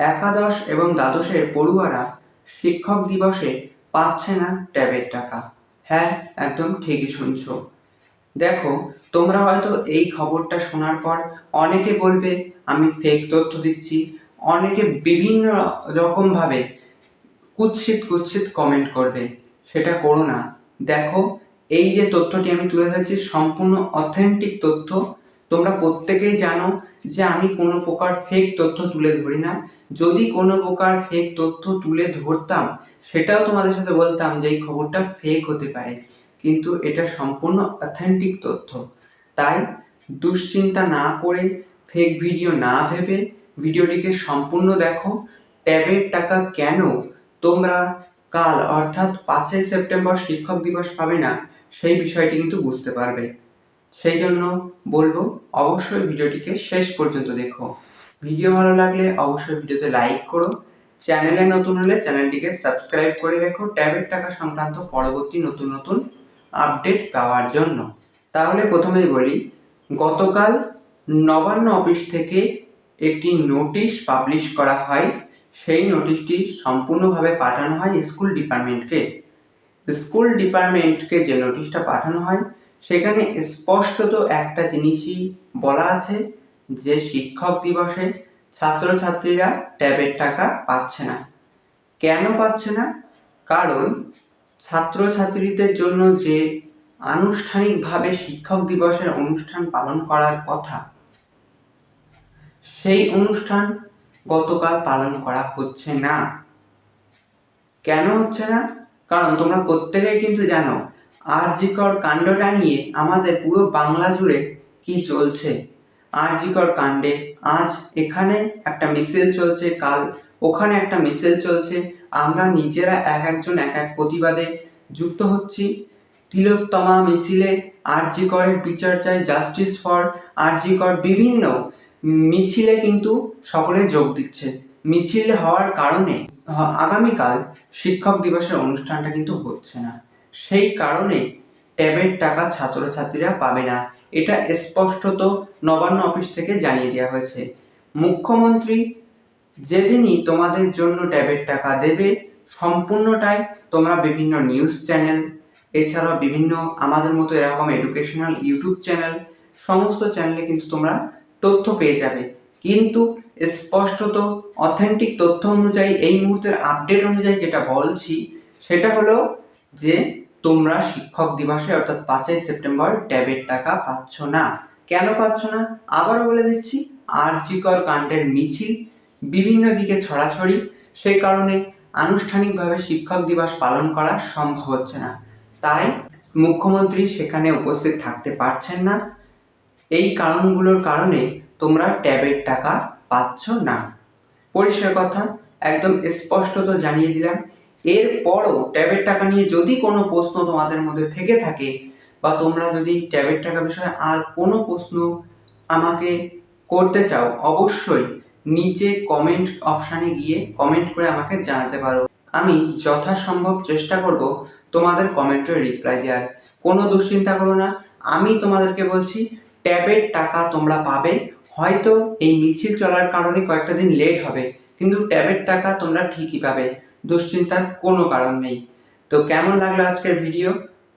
একাদশ এবং দ্বাদশের পড়ুয়ারা শিক্ষক দিবসে পাচ্ছে না ট্যাবের টাকা। হ্যাঁ একদম ঠিকই শুনছো। দেখো, তোমরা হয়তো এই খবরটা শোনার পর অনেকে বলবে, আমি ফেক তথ্য দিচ্ছি। অনেকে বিভিন্ন রকমভাবে কুৎসিত কুৎসিত কমেন্ট করবে। সেটা করো না। দেখো, এই যে তথ্যটি আমি তুলে ধরছি, সম্পূর্ণ অথেন্টিক তথ্য তোমরা প্রত্যেকেই জানো যে আমি কোনো প্রকার ফেক তথ্য তুলে ধরি না। যদি কোনো প্রকার ফেক তথ্য তুলে ধরতাম, সেটাও তোমাদের সাথে বলতাম যে এই খবরটা ফেক হতে পারে। কিন্তু এটা সম্পূর্ণ অথেন্টিক তথ্য। তাই দুশ্চিন্তা না করে ফেক ভিডিও না ভেবে ভিডিওটিকে সম্পূর্ণ দেখো। ট্যাবের টাকা কেন তোমরা কাল অর্থাৎ পাঁচই সেপ্টেম্বর শিক্ষক দিবস পাবে না, সেই বিষয়টি কিন্তু বুঝতে পারবে। সেই জন্য বলব অবশ্যই ভিডিওটিকে শেষ পর্যন্ত দেখো। ভিডিও ভালো লাগলে অবশ্যই ভিডিওতে লাইক করো। চ্যানেলে নতুন হলে চ্যানেলটিকে সাবস্ক্রাইব করে রেখো। ট্যাবের টাকা সংক্রান্ত পরবর্তী নতুন নতুন আপডেট পাওয়ার জন্য। তাহলে প্রথমেই বলি, গতকাল নবান্ন অফিস থেকে একটি নোটিশ পাবলিশ করা হয়। সেই নোটিশটি সম্পূর্ণভাবে পাঠানো হয় স্কুল ডিপার্টমেন্টকে স্কুল ডিপার্টমেন্টকে যে নোটিশটা পাঠানো হয় সেখানে স্পষ্টত একটা জিনিসই বলা আছে যে শিক্ষক দিবসে ছাত্রছাত্রীরা ট্যাবের টাকা পাচ্ছে না। কেন পাচ্ছে না? কারণ ছাত্রছাত্রীদের জন্য যে আনুষ্ঠানিকভাবে শিক্ষক দিবসের অনুষ্ঠান পালন করার কথা, সেই অনুষ্ঠান গতকাল পালন করা হচ্ছে না। কেন হচ্ছে না? কারণ তোমরা প্রত্যেকেই কিন্তু জানো আরজিকর কাণ্ডটা নিয়ে আমাদের পুরো বাংলা জুড়ে কি চলছে? আরজিকর কাণ্ডে আজ এখানে একটা মিছিল চলছে, কাল ওখানে একটা মিছিল চলছে। আমরা নিজেরা এক একজন এক এক প্রতিবাদে যুক্ত হচ্ছি। তিলোত্তমা মিছিলে আরজিকরের বিচার চাই জাস্টিস ফর আরজিকর বিভিন্ন মিছিলে কিন্তু সকলে যোগ দিচ্ছে। মিছিল হওয়ার কারণে আগামীকাল শিক্ষক দিবসের অনুষ্ঠানটা কিন্তু হচ্ছে না। সেই কারণে ট্যাবের টাকা ছাত্রছাত্রীরা পাবে না। এটা স্পষ্টত নবান্ন অফিস থেকে জানিয়ে দেওয়া হয়েছে। মুখ্যমন্ত্রী যেদিনই তোমাদের জন্য ট্যাবের টাকা দেবে, সম্পূর্ণটাই তোমরা বিভিন্ন নিউজ চ্যানেল, এছাড়াও বিভিন্ন আমাদের মতো এরকম এডুকেশনাল ইউটিউব চ্যানেল, সমস্ত চ্যানেলে কিন্তু তোমরা তথ্য পেয়ে যাবে। কিন্তু স্পষ্টত অথেন্টিক তথ্য অনুযায়ী এই মুহূর্তের আপডেট অনুযায়ী যেটা বলছি, সেটা হলো যে তোমরা শিক্ষক দিবসে অর্থাৎ পাঁচই সেপ্টেম্বর ট্যাবের টাকা পাচ্ছ না। কেন পাচ্ছ না? আবারও বলে দিচ্ছি আর্যিকর কাণ্ডের মিছিল, বিভিন্ন দিকে ছড়াছড়ি, সেই কারণে আনুষ্ঠানিকভাবে শিক্ষক দিবস পালন করা সম্ভব হচ্ছে না। তাই মুখ্যমন্ত্রী সেখানে উপস্থিত থাকতে পারছেন না। এই কারণগুলোর কারণে তোমরা ট্যাবের টাকা পাচ্ছ না। পরিষ্কার কথা, একদম স্পষ্টত জানিয়ে দিলাম এরপরও ট্যাবের টাকা নিয়ে যদি কোনো প্রশ্ন তোমাদের মধ্যে থেকে থাকে বা তোমরা যদি ট্যাবের টাকা বিষয়ে আর কোনো প্রশ্ন আমাকে করতে চাও, অবশ্যই নিচে কমেন্ট অপশানে গিয়ে কমেন্ট করে আমাকে জানাতে পারো। আমি যথাসম্ভব চেষ্টা করব তোমাদের কমেন্টের রিপ্লাই দেওয়ার। কোনো দুশ্চিন্তা করো না। আমি তোমাদেরকে বলছি, ট্যাবের টাকা তোমরা পাবে। হয়তো এই মিছিল চলার কারণে কয়েকটা দিন লেট হবে, কিন্তু ট্যাবের টাকা তোমরা ঠিকই পাবে। দুশ্চিন্তার কোনো কারণ নেই। তো কেমন লাগল আজকের ভিডিও?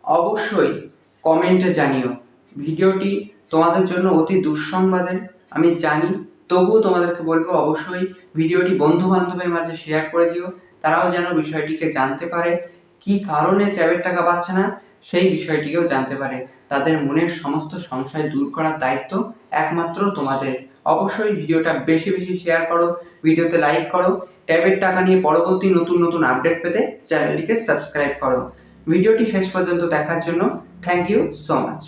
অবশ্যই কমেন্টে জানিও। ভিডিওটি তোমাদের জন্য অতি দুঃসংবাদের, আমি জানি। তবুও তোমাদেরকে বলব, অবশ্যই ভিডিওটি বন্ধু বান্ধবের মাঝে শেয়ার করে দিও। তারাও যেন বিষয়টিকে জানতে পারে। কি কারণে ট্যাবের টাকা পাচ্ছে না, সেই বিষয়টিকেও জানতে পারে। তাদের মনের সমস্ত সংশয় দূর করার দায়িত্ব একমাত্র তোমাদের। অবশ্যই ভিডিওটা বেশি বেশি শেয়ার করো, ভিডিওতে লাইক করো ট্যাবের টাকা নিয়ে পরবর্তী নতুন নতুন আপডেট পেতে চ্যানেলটিকে সাবস্ক্রাইব করো। ভিডিওটি শেষ পর্যন্ত দেখার জন্য থ্যাংক ইউ সো মাচ